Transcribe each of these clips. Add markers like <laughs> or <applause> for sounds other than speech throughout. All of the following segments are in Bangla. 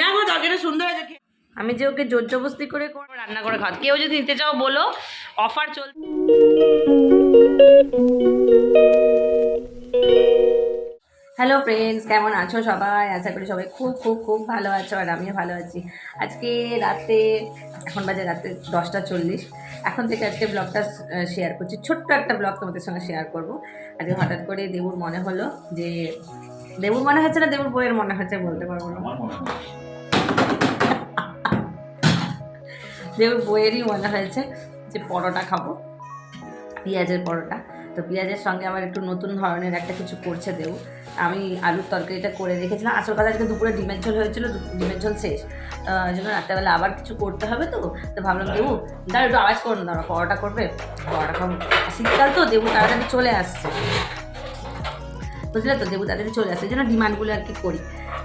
না সুন্দর। আমি যে ওকে জোর জবস্তি করে রান্না করে খাওয়া কেউ যদি নিতে চাও, বলো। অফার চল হ্যালো ফ্রেন্ডস কেমন আছো সবাই? আশা করি সবাই খুব খুব খুব ভালো আছো আর আমিও ভালো আছি। আজকে রাতে, এখন বাজে রাতে দশটা চল্লিশ। এখন থেকে আজকে ব্লগটা শেয়ার করছি। ছোট্ট একটা ব্লগ তোমাদের সঙ্গে শেয়ার করব। আজকে হঠাৎ করে দেবুর মনে হলো যে দেবুর মনে হচ্ছে না দেবুর বইয়ের মনে হচ্ছে বলতে পারব না। দেবুর বইয়েরই মনে হয়েছে যে পরোটা খাব পেঁয়াজের পরোটা। তো পেঁয়াজের সঙ্গে আমার একটু নতুন ধরনের একটা কিছু করছে দেবু। আমি আলুর তরকারিটা করে রেখেছিলাম। আসল কথা আজকে দুপুরে ডিমের ঝোল হয়েছিল ডিমের ঝোল শেষ। ওই জন্য রাত্রেবেলা আবার কিছু করতে হবে তো। তো ভাবলাম দেবু দাঁড়া একটু আওয়াজ করুন দাঁড়া পরোটা করবে? পরোটা খাব। শীতকাল তো দেবু তাড়াতাড়ি চলে আসছে। বুঝলে তো দেবু তাড়াতাড়ি চলে এই জন্য ডিমান্ডগুলো আর কি করি।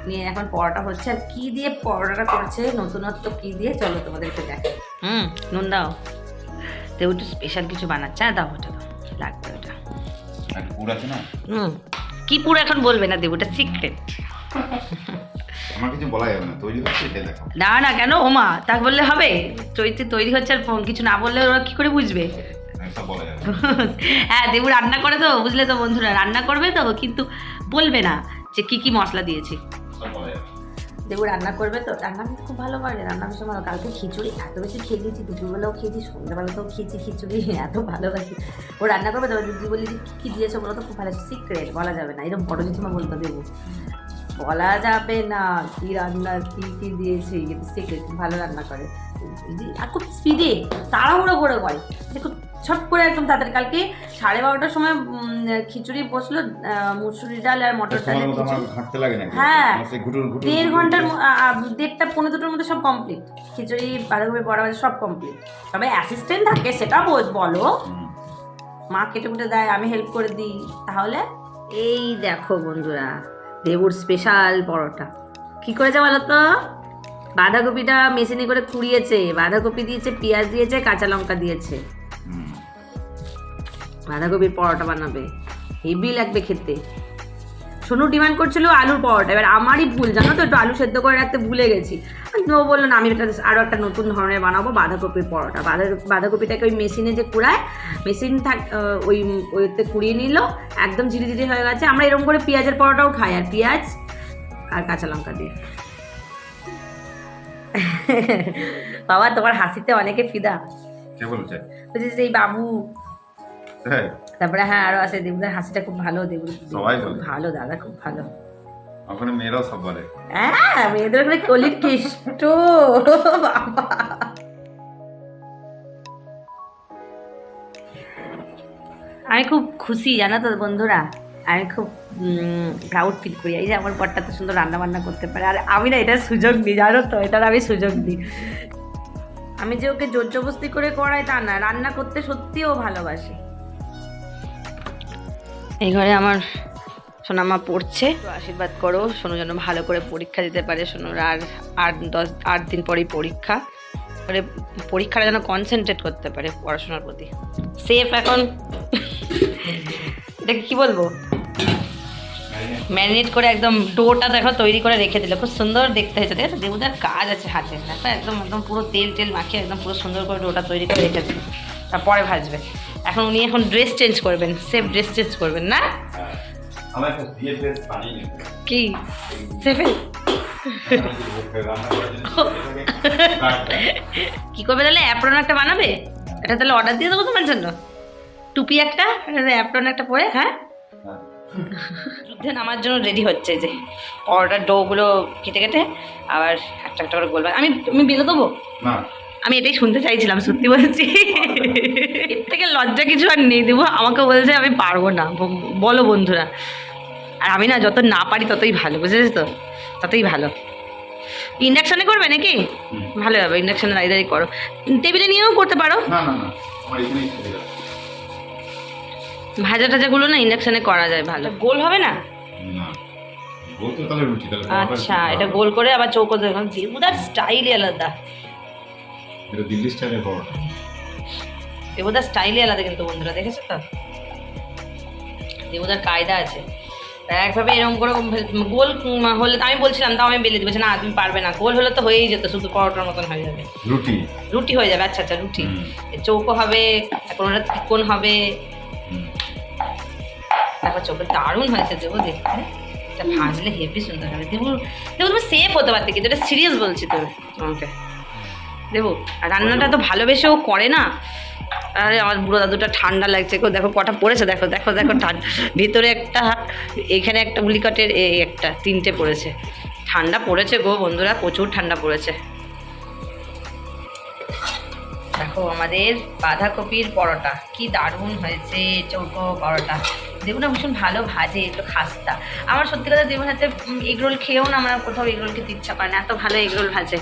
নিয়ে এখন পরোটা হচ্ছে আর কী দিয়ে পরোটাটা করছে নতুনত্ব কী দিয়ে চলো তোমাদেরকে দেখো হুম নুন দাও। দেবু একটু স্পেশাল কিছু বানাচ্ছে হ্যাঁ দাও ওটা দাও লাগবে ওটা। হুম কি পুরো এখন বলবে না দেবু ওটা সিক্রেট আমার কিছু বলা যাবে না তৈরি হচ্ছে এটা দেখো। না না কেন ওমা তা বললে হবে। চৈত্রে তৈরি হচ্ছে আর কিছু না বললে ওরা কি করে বুঝবে। <laughs> হ্যাঁ দেবু রান্না করে তো বুঝলে তো বন্ধুরা রান্না করবে তো কিন্তু বলবে না যে কি কি মশলা দিয়েছি। দেবু রান্না করবে তো রান্না কিন্তু খুব ভালো পারে রান্না ভীষণ ভালো কালকে খিচুড়ি এত বেশি খেয়ে দিয়েছি দুপুরবেলাও খেয়েছি সন্ধ্যাবেলাতেও খেয়েছি খিচুড়ি <laughs> এত ভালোবাসি। ও রান্না করবে তো দিদি বলি যে কী দিয়েছ বলো তো খুব ভালো সিক্রেট বলা যাবে না এরকম বড় জিনিস বলতে দেবো। বলা যাবে না কি রান্না কি কি দিয়েছি কিন্তু সিক্রেট ভালো রান্না করে। আর খুব স্পিডে তাড়াহুড়ো করে করে। দেখো ছট করে একদম তাড়াতাড়ি। কালকে সাড়ে বারোটার সময় খিচুড়ি বসল মুসুরি ডাল আর মটর না হ্যাঁ। ঘুটুর দেড় ঘণ্টার দেড়টা পনেরো দুটোর মধ্যে সব কমপ্লিট খিচুড়ি বাঁধাকপি পড়া সব কমপ্লিট তবে অ্যাসিস্ট্যান্ট থাকে সেটা বোঝ বলো। মা কেটে কুটে দেয় আমি হেল্প করে দিই। তাহলে এই দেখো বন্ধুরা দেবুর স্পেশাল পরোটা। কি করেছে বলো তো বাঁধাকপিটা মেশিনে করে কুড়িয়েছে। বাঁধাকপি দিয়েছে পেঁয়াজ দিয়েছে কাঁচা লঙ্কা দিয়েছে। বাঁধাকপির পরোটা বানাবে। হেভি লাগবে খেতে। সোনু ডিমান্ড করছিল আলুর পরোটা। এবার আমারই ভুল জানো তো? একটু আলু সেদ্ধ করে রাখতে ভুলে গেছি। ও বলল না আমি এটা আরও একটা নতুন ধরনের বানাবো বাঁধাকপির পরোটা। বাঁধা বাঁধাকপিটাকে ওই মেশিনে যে কুড়ায় মেশিন থাক ওই ওইতে কুড়িয়ে নিল একদম ঝিরি ঝিরি হয়ে গেছে। আমরা এরকম করে পেঁয়াজের পরোটাও খাই আর পেঁয়াজ আর কাঁচা লঙ্কা দিয়ে। বাবা তোমার হাসিতে অনেকে ফিদা। কে বলছে বলছি এই বাবু। হ্যাঁ। তারপরে হ্যাঁ আরও আছে দেবুদার হাসিটা খুব ভালো দেবু সবাই বলে। ভালো দাদা খুব ভালো। ওখানে মেয়েরাও সব বলে। হ্যাঁ মেয়েদের ওখানে কলির কেষ্ট বাবা। আমি খুব খুশি জানো তো বন্ধুরা? আমি খুব প্রাউড ফিল করি। এই যে আমার বরটা তো সুন্দর রান্না বান্না করতে পারে। আর আমি না এটার সুযোগ দিই জানো তো এটার আমি সুযোগ দিই। আমি যে ওকে জোর জবস্তি করে করাই তা না রান্না করতে সত্যিও ভালোবাসে। এই ঘরে আমার সোনামা পড়ছে। তো আশীর্বাদ করো, সোনু যেন ভালো করে পরীক্ষা দিতে পারে। সোনুর আর আট দশ, আট দিন পরেই পরীক্ষা। করে পরীক্ষাটা যেন কনসেন্ট্রেট করতে পারে পড়াশোনার প্রতি। সেফ এখন। এটাকে কি বলব? ম্যারিনেট করে একদম ডোটা দেখো তৈরি করে রেখে দিল। খুব সুন্দর দেখতে হয়েছে দেখো দেবুদার কাজ আছে হাতে। দেখো একদম একদম পুরো তেল টেল মাখিয়ে একদম পুরো সুন্দর করে ডোটা তৈরি করে রেখে দিল। তারপরে ভাজবে। এখন উনি এখন ড্রেস চেঞ্জ করবেন সেফ ড্রেস চেঞ্জ করবেন না? হ্যাঁ। আমার কি? সেফে। কি করবে তাহলে? অ্যাপ্রন একটা বানাবে? এটা তাহলে অর্ডার দিয়ে দেবো তোমার জন্য? টুপি একটা অ্যাপ্রন একটা পরে হ্যাঁ। যুদ্ধে নামার জন্য রেডি হচ্ছে যে। অর্ডার ডোগুলো কেটে কেটে আবার একটা একটা করে বলবে আমি তুমি বেলে দেবো? না। আমি এটাই শুনতে চাইছিলাম সত্যি বলছি। এর থেকে লজ্জা কিছু আর নেই দেবো। আমাকে বলছে আমি পারব না। বলো বন্ধুরা। আর আমি না যত না পারি ততই ভালো বুঝেছিস তো? ততই ভালো। ইন্ডাকশানে করবে নাকি? ভালো হবে ইন্ডাকশানে দাঁড়িয়ে দাঁড়িয়ে করো। টেবিলে নিয়েও করতে পারো? ভাজা টাজাগুলো না ইন্ডাকশানে করা যায় ভালো। গোল হবে না? আচ্ছা এটা গোল করে আবার চৌকো দেখুন দেবুদার স্টাইলই আলাদা। এটা দিল্লি স্টাইলের পরোটা দেবুদার স্টাইলে আলাদা কিন্তু বন্ধুরা দেখেছ তো? দেবুদার কায়দা আছে। একভাবে এরকম করে গোল হলে আমি বলছিলাম তাও আমি বেলে দিবো না তুমি পারবে না। গোল হলে তো হয়েই যেত শুধু পরোটার মতন হয়ে যাবে। রুটি? রুটি হয়ে যাবে আচ্ছা আচ্ছা রুটি। চৌকো হবে কোনোটা ত্রিকোণ হবে। তারপর চৌকো দারুণ হয়েছে দেবো দেখতে। এটা ভাজলে হেভি সুন্দর হবে। দেবো দেবো তুমি সেফ হতে পারতে কিন্তু এটা সিরিয়াস বলছি তো আমাকে দেবো। আর রান্নাটা তো ভালোবেসেও করে না। আরে আমার বুড়ো দাদুটা ঠান্ডা লাগছে। গো, দেখো কটা পড়েছে। দেখো দেখো দেখো ঠান্ডা ভিতরে একটা, এখানে একটা গুলিকটের এই একটা, তিনটে পড়েছে। ঠান্ডা পড়েছে গো বন্ধুরা, প্রচুর ঠান্ডা পড়েছে। দেখো আমাদের বাঁধাকপির পরোটা, কি দারুণ হয়েছে, চৌকো পরোটা। দেখুন না, ভীষণ ভালো ভাজে, একটু খাস্তা। আমার সত্যি কথা দেবুন হাতে এগরোল খেয়েও না, আমার কোথাও এগরোল খেতে ইচ্ছা করে না, এত ভালো এগরোল ভাজে।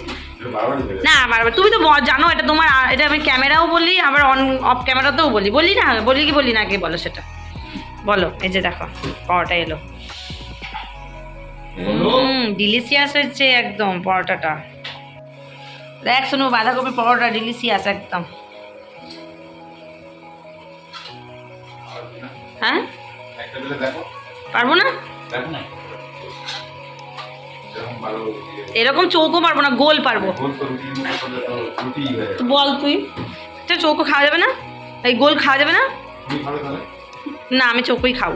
না বারবার। তুমি তো জানো এটা তোমার এটা আমি ক্যামেরাও বলি আবার অন অফ ক্যামেরাতেও বলি। বলি না বলি কি বলি না আগে বলো সেটা। বলো এই যে দেখো পরোটা এলো। হুম ডিলিশিয়াস হচ্ছে একদম পরোটাটা। দেখ শুনো বাঁধাকপি পরোটা ডিলিশিয়াস একদম। হ্যাঁ? পারব না। এরকম চৌকো পারব না গোল পারব। বল তুই। এটা চৌকো খাওয়া যাবে না? এই গোল খাওয়া যাবে না? না আমি চৌকোই খাব।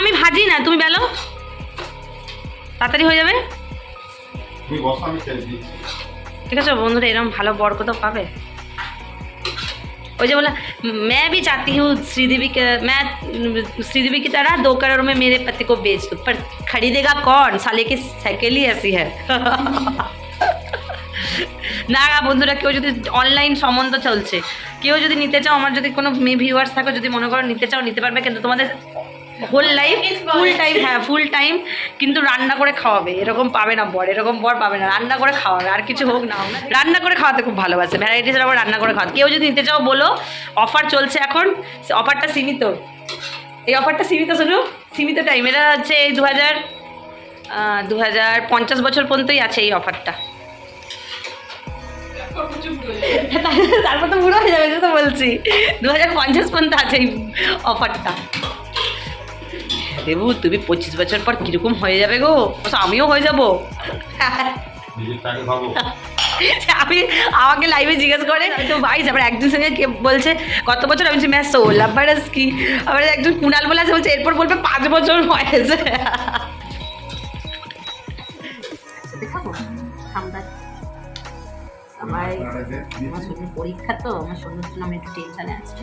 আমি ভাজি না তুমি বেলো। তাড়াতাড়ি হয়ে যাবে? ঠিক আছে বন্ধুরা এরকম ভালো বর কোথাও পাবে? ওই যে बोला मैं भी चाहती हूँ श्रीदेवी के मैं श्रीदेवी की तरह दो करोड़ में मेरे पति को बेच दूँ पर खरीदेगा कौन साले की साइकिल ही ऐसी है না না বন্ধুরা কেউ যদি অনলাইন সম্বন্ধ চলছে কেউ যদি নিতে চাও আমার যদি কোনো মেয়ে ভিউয়ার্স থাকো যদি মনে করো নিতে চাও নিতে পারবে কিন্তু তোমাদের হোল লাইফ ফুল টাইম হ্যাঁ ফুল টাইম কিন্তু রান্না করে খাওয়াবে। এরকম পাবে না বর এরকম বর পাবে না। রান্না করে খাওয়াবে আর কিছু হোক না। রান্না করে খাওয়াতে খুব ভালোবাসে। ভ্যারাইটিস আবার রান্না করে খাওয়াতে। কেউ যদি নিতে চাও বলো। অফার চলছে এখন। অফারটা সীমিত। এই অফারটা সীমিত শুধু? সীমিত টাইম এটা হচ্ছে এই দু হাজার দু হাজার পঞ্চাশ বছর পর্যন্তই আছে এই অফারটা তারপর তো বুড়ো হয়ে যাবে তো বলছি। দু হাজার পঞ্চাশ পর্যন্ত আছে এই অফারটা দেবু তুমি পঁচিশ বছর পর কীরকম হয়ে যাবে গো? আমিও হয়ে যাব। <laughs> আমি আমাকে লাইভে জিজ্ঞেস করে তো ভাই আবার একজন সঙ্গে কে বলছে কত বছর আমি ম্যাচ সোলাম বারাস কি? আবার একজন কুনাল বলে আছে বলছে এরপর বলবে পাঁচ বছর হয়েছে <laughs> আমার শরীর পরীক্ষা তো আমার শরীর জন্য আমি একটু টেনশনে আছি।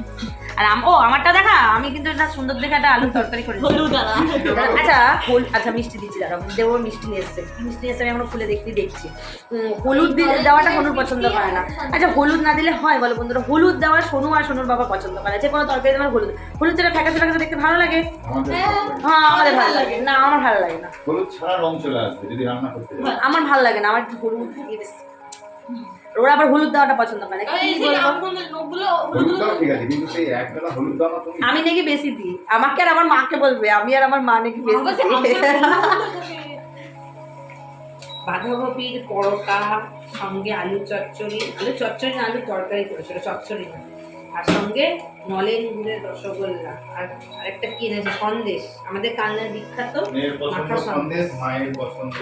আর আম- ও আমারটা দেখা আমি কিন্তু এটা সুন্দর দেখে একটা আলুর তরকারি করে আচ্ছা হল আচ্ছা মিষ্টি দিচ্ছি দাঁড়াও দেবো মিষ্টি নিয়ে এসছে। মিষ্টি নিয়ে এসছে আমি এখন খুলে দেখতে দেখছি। হলুদ দিয়ে দেওয়াটা সোনুর পছন্দ করে না। আচ্ছা হলুদ না দিলে হয় বলো বন্ধুরা হলুদ দেওয়া সোনু আর সোনুর বাবা পছন্দ করে। যে কোনো তরকারি তোমার হলুদ। হলুদ যেটা ফ্যাকাসে ফ্যাকাসে দেখতে ভালো লাগে? হ্যাঁ আমাদের ভালো লাগে। না আমার ভালো লাগে না। হলুদ ছাড়া রং চলে আসবে যদি রান্না করতে আমার ভালো লাগে না আমার একটু হলুদ দিয়ে বেশি ওরা আবার হলুদ দেওয়াটা পছন্দ করে আমি নাকি বেশি দিই। আমাকে আর আমার মাকে বলবে আমি আর আমার মা নাকি বেশি দিই। বাঁধাকপির পরোটা সঙ্গে আলু চচ্চড়ি আলু চচ্চড়ি না আলু তরকারি করেছিল চচ্চড়ি না। আর সঙ্গে নলেন গুড়ের রসগোল্লা। আর আরেকটা কি এনেছে? সন্দেশ। আমাদের কালনার বিখ্যাত সন্দেশ। সন্দেশ মায়ের পছন্দ।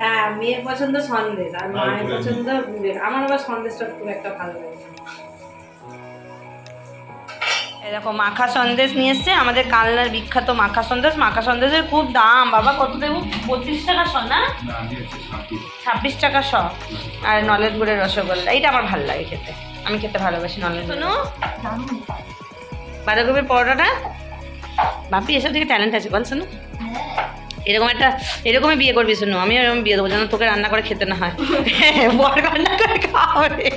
হ্যাঁ মেয়ের পছন্দ সন্দেশ আর মায়ের পছন্দ গুড়ের আমার আবার সন্দেশটা খুব একটা ভালো লাগে। দেখো মাখা সন্দেশ নিয়ে এসছে। আমাদের কালনার বিখ্যাত মাখা সন্দেশ। মাখা সন্দেশের খুব দাম। বাবা কত দেবো? পঁচিশ টাকা শ না? না আমি ছাব্বিশ টাকা শ। আর নলেন গুড়ের রসগোল্লা। এইটা আমার ভালো লাগে খেতে। আমি খেতে ভালোবাসি নলেন শোনো। বাঁধাকপির পরোটাটা? বাপি এসব থেকে ট্যালেন্ট আছে বল শোনো। এরকম একটা এরকমই বিয়ে করবি শুনো আমি এরকম বিয়ে দেবো যেন তোকে রান্না করে খেতে না হয়। <laughs> বর রান্না করে খাওয়াবে।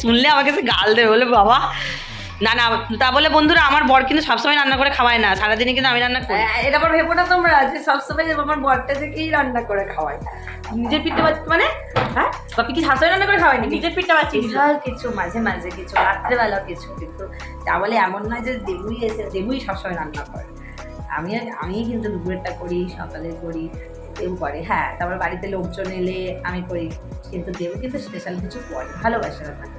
শুনলে আমাকে সে গাল দেবে বলে বাবা না না তা বলে বন্ধুরা আমার বর কিন্তু সবসময় রান্না করে খাওয়ায় না সারাদিনে কিন্তু আমি রান্না করি। এটা আবার ভেবো না তোমরা যে সবসময় আমার বরটা থেকেই রান্না করে খাওয়াই নিজের পিঠে বাচ্চা মানে হ্যাঁ? বাপি কি শাশুড়ি রান্না করে খাওয়ায়নি? নিজের পিঠটা বাচ্চা বিশাল কিছু মাঝে মাঝে কিছু রাত্রেবেলা কিছু কিন্তু তা বলে এমন নয় যে দেবুই এসে দেবুই সবসময় রান্না করে। আমি আমি কিন্তু দুপুরেরটা করি সকালে করি দেবু করে। হ্যাঁ তারপর বাড়িতে লোকজন এলে আমি করি কিন্তু দেবু কিন্তু স্পেশাল কিছু করে ভালোবাসে খাব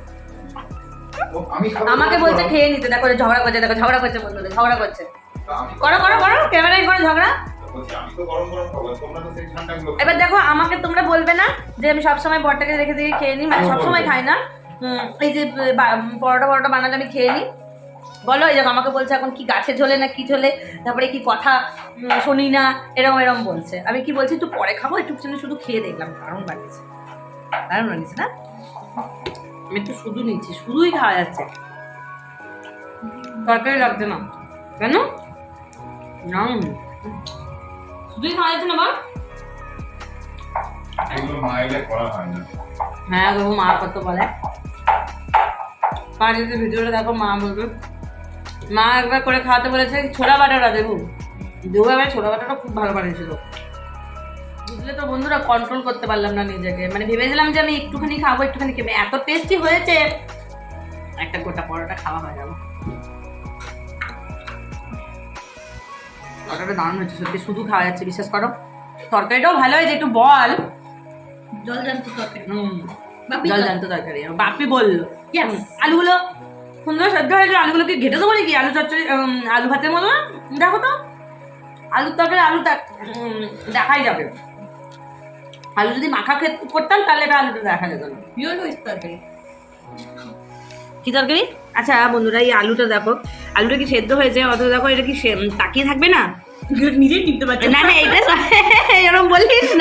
আমাকে বলছে খেয়ে নিতে দেখো ঝগড়া করছে দেখো ঝগড়া করছে বন্ধুদের ঝগড়া করছে। করো করো করো ক্যামেরায় করে ঝগড়া। এবার দেখো আমাকে তোমরা বলবে না যে আমি সবসময় বরটাকে রেখে দিয়ে খেয়ে নিই মানে সবসময় খাই না। এই যে পরোটা পরোটা বানালে আমি খেয়ে নিই। বলো এই আমাকে বলছে এখন কি গাছে ঝোলে না কি ঝোলে? তারপরে কি কথা শুনি না এরম এরম বলছে। আমি কি বলছি একটু পরে খাব একটু শুধু খেয়ে দেখলাম দারুণ বানিয়েছে। দারুণ বানিয়েছে না? আমি একটু শুধু নিচ্ছি শুধুই খাওয়া যাচ্ছে। তরকারি লাগছে না। কেন? না শুধুই খাওয়া যাচ্ছে না করা হয় গো মা কত বলে। বাড়িতে ভিডিওটা দেখো মা বলবে মা একবার করে খাওয়াতে বলেছে ছোলা বাটাটা দেবু দুবার ছোলা বাটাটা খুব ভালো বানিয়েছিল। বুঝলে তো বন্ধুরা কন্ট্রোল করতে পারলাম না নিজেকে। মানে ভেবেছিলাম যে আমি একটুখানি খাব একটুখানি খেবে এত টেস্টি হয়েছে। একটা গোটা পরোটা খাওয়া হয়ে গেল। পরোটাটা দারুণ হচ্ছে সত্যি শুধু খাওয়া যাচ্ছে বিশ্বাস করো। তরকারিটাও ভালো হয়েছে একটু বল। জল জানতো তরকারি। হুম জল জানতো তরকারি বাপি বলল। আলুগুলো সুন্দর সেদ্ধ হয়ে আলুগুলো আলুগুলোকে ঘেটে দেবো নাকি? আলু চচ্চড়ি আলু ভাতের মতো না দেখো তো। আলুর তরকারি আলু দেখ- দেখাই যাবে। আলু যদি মাখা খেত করতাম তাহলে এটা আলুটা দেখা যেত না। পিওর তরকারি। কি তরকারি? আচ্ছা বন্ধুরা এই আলুটা দেখো। আলুটা কি সেদ্ধ হয়েছে? অথবা দেখো এটা কি তাকিয়ে থাকবে না? নিজেই টিপতে পারছে? না না এটা এরকম বলিস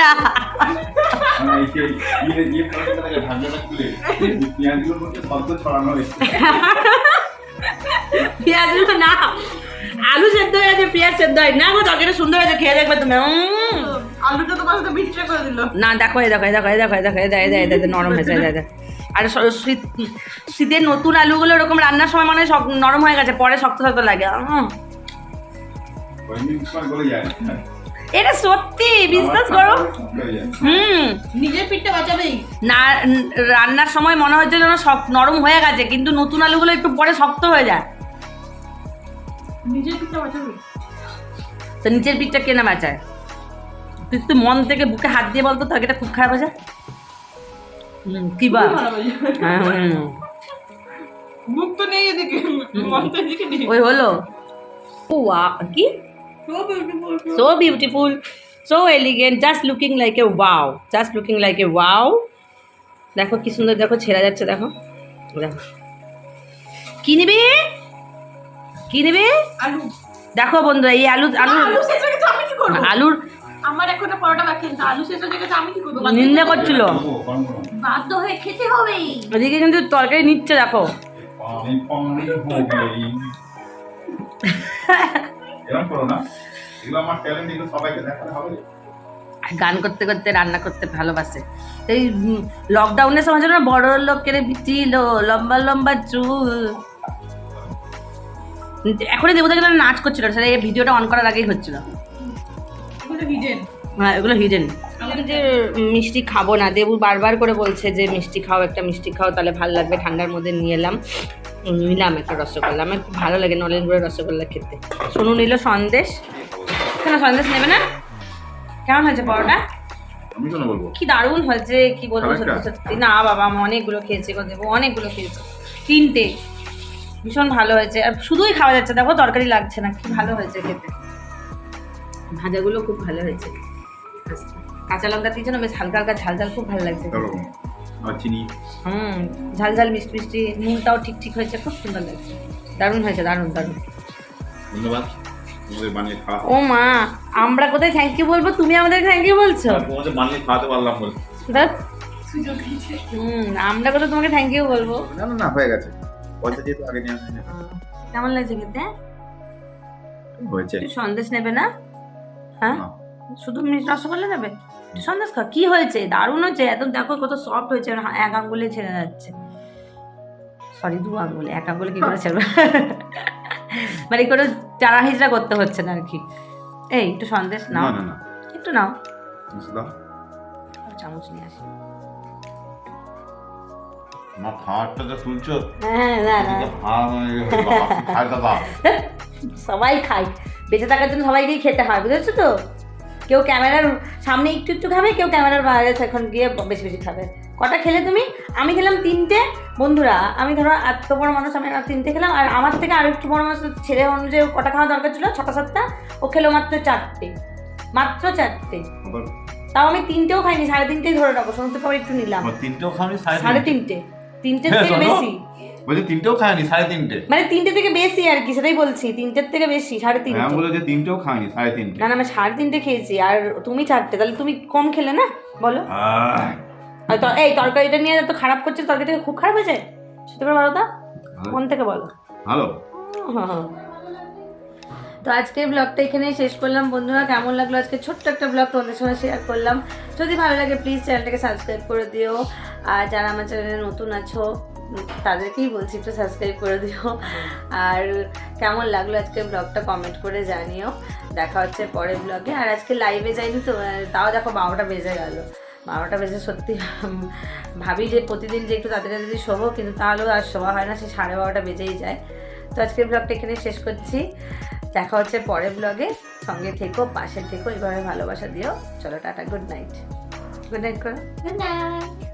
পেঁয়াজগুলো আলু সেদ্ধ হয়ে গেছে পেঁয়াজ সেদ্ধ হয়। না গো তরকারিটা সুন্দর হয়েছে খেয়ে দেখবে তুমি। আলুটা তো বিট্রে করে দিল। না দেখো এই দেখো এই দেখো এই দেখো এই দেখো এই দেখো, এই দেখো, নরম হয়েছে এই দেখো। আর শীত শীতের নতুন আলুগুলো এরকম রান্নার সময় মানে নরম হয়ে গেছে পরে শক্ত শক্ত লাগে। এটা সত্যি বিশ্বাস করো। হুম। নিজের পিঠটা বাঁচাবেই। না রান্নার সময় মনে হচ্ছে যেন শক- নরম হয়ে গেছে কিন্তু নতুন আলুগুলো একটু পরে শক্ত হয়ে যায়। নিজের পিঠটা বাঁচাবেই। তো নিচের পিঠটা কেনা বাঁচায়? তুই তুই মন থেকে বুকে হাত দিয়ে বলতো তরকারিটা খুব খারাপ হয়েছে। কি বা বাজে হ্যাঁ, তো নেই এদিকে মন তো এদিকে নেই। ওই হলো। ও কি? So beautiful. so beautiful so elegant. Just looking like a wow. Just looking like a wow. দেখো কি সুন্দর দেখো ছেঁড়া যাচ্ছে দেখো। দেখো। কি নিবি? কি নিবি? আলু। দেখো বন্ধুরা এই আলু আলু আলু শেষ হয়ে গেছে আমি কি করব? আলুর আমার এখনও পরোটা বাকি আছে আলু শেষ হয়ে গেছে আমি কি করব? নিন্দা করছিল। বাধ্য হয়ে খেতে হবেই ওদিকে কিন্তু তরকারি নিচ্ছে দেখো। <laughs> পানি পানি হবেই। এরম করো না। এগুলো আমার ট্যালেন্ট এগুলো সবাইকে দেখাতে হবে। গান করতে করতে রান্না করতে ভালোবাসে। এই লকডাউনের সময় যেন বড় লোকের ছিল লম্বা লম্বা চুল। এখনই দেবতা কিন্তু নাচ করছিল সেটা এই ভিডিওটা অন করার আগেই হচ্ছিল। হ্যাঁ এগুলো হিডেন আমি যে মিষ্টি খাব না দেবু বারবার করে বলছে যে মিষ্টি খাও একটা মিষ্টি খাও তাহলে ভালো লাগবে ঠান্ডার মধ্যে নিয়ে এলাম। নিলাম একটা রসগোল্লা। আমার খুব ভালো লাগে নলেন গুঁড়োর রসগোল্লা খেতে। শুনু নিল সন্দেশ। কেন সন্দেশ নেবে না? কেমন হয়েছে পরোটা? কি দারুণ হয়েছে কি বলব সত্যি সত্যি। না বাবা আমি অনেকগুলো খেয়েছি গো দেবো অনেকগুলো খেয়েছি। তিনটে। ভীষণ ভালো হয়েছে। আর শুধুই খাওয়া যাচ্ছে দেখো তরকারি লাগছে না কি ভালো হয়েছে খেতে। ভাজাগুলো খুব ভালো হয়েছে। কাঁচা লঙ্কা দিয়েছে না বেশ হালকা হালকা ঝাল ঝাল খুব ভালো লাগছে। চিনি হুম ঝাল ঝাল মিষ্টি মিষ্টি নুনটাও ঠিক ঠিক হয়েছে খুব সুন্দর লাগছে। দারুণ হয়েছে দারুণ দারুণ। ধন্যবাদ তোমাদের বানিয়ে খাওয়া। ও মা আমরা কোথায় থ্যাংক ইউ বলব? তুমি আমাদের থ্যাংক ইউ বলছো? তোমাদের বানিয়ে খাওয়াতে পারলাম বলে। হুম আমরা কোথায় তোমাকে থ্যাংক ইউ বলব? না না না হয়ে গেছে। পয়সা যেহেতু আগে কেমন লাগছে খেতে? হয়েছে। সন্দেশ নেবে না? হ্যাঁ? শুধু মিষ্টি রসগোল্লা নেবে? সন্দেশ খাও কি হয়েছে? দারুণ হয়েছে। এত দেখো কত সফট হয়েছে। এক আঙ্গুলে ছেড়ে যাচ্ছে। সরি দু আঙ্গুলে এক আঙ্গুলে কি করে ছেড়বে? মানে করে চারা হিজড়া করতে হচ্ছে না আর কি। এই একটু সন্দেশ নাও। একটু নাও। চামচ নিয়ে আসি। মা খাওয়ারটা তো তুলছো? হ্যাঁ না না। সবাই খায়। বেঁচে থাকার জন্য সবাইকেই খেতে হয় বুঝেছ তো? কেউ ক্যামেরার সামনে একটু একটু খাবে কেউ ক্যামেরার বাইরে এখন গিয়ে বেশি বেশি খাবে। কটা খেলে তুমি? আমি খেলাম তিনটে। বন্ধুরা আমি ধরো এত বড় মানুষ আমি আর তিনটে খেলাম। আর আমার থেকে আর একটু বড় মানুষ ছেলে অনুযায়ী কটা খাওয়া দরকার ছিল? ছটা সাতটা। ও খেলো মাত্র চারটে। মাত্র চারটে। তাও আমি তিনটেও খাইনি সাড়ে তিনটেই ধরে রাখো সমস্ত খাবার একটু নিলাম। তিনটেও সাড়ে তিনটে? তিনটের হ্যাঁ, থেকে বেশি। বলছি তিনটেও খায়নি সাড়ে তিনটে। মানে তিনটে থেকে বেশি আর কি সেটাই বলছি তিনটের থেকে বেশি সাড়ে আমি তিনটে। বলে যে তিনটেও খায়নি সাড়ে তিনটে। না না আমি সাড়ে তিনটে খেয়েছি আর তুমি চারটে তাহলে তুমি কম খেলে না? বলো। তো- এই তরকারিটা নিয়ে এত খারাপ করছে তরকারিটা খুব খারাপ হয়েছে? সেটা বলো তো। মন থেকে বলো? ভালো। তো আজকের ব্লগটা এখানেই শেষ করলাম। বন্ধুরা কেমন লাগল? আজকে ছোট্ট একটা ব্লগ তোমাদের সঙ্গে শেয়ার করলাম। যদি ভালো লাগে প্লিজ চ্যানেলটাকে সাবস্ক্রাইব করে দিও। আর যারা আমার চ্যানেলে নতুন আছো তাদেরকেই বলছি, একটু সাবস্ক্রাইব করে দিও। আর কেমন লাগল আজকের ব্লগটা কমেন্ট করে জানিও। দেখা হচ্ছে পরের ব্লগে আর আজকে লাইভে যাইনি তো, তাও দেখো বারোটা বেজে গেল। বারোটা বেজে সত্যি ভাবি যে প্রতিদিন যে একটু তাড়াতাড়ি যদি শোবো, কিন্তু তাহলেও আর শোয়া হয় না সে সাড়ে বারোটা বেজেই যায়। তো আজকের ব্লগটা এখানে শেষ করছি। দেখা হচ্ছে পরের ব্লগে সঙ্গে থেকো, পাশে থেকো, এভাবে ভালোবাসা দিও। চলো tata good night good night করো Good night.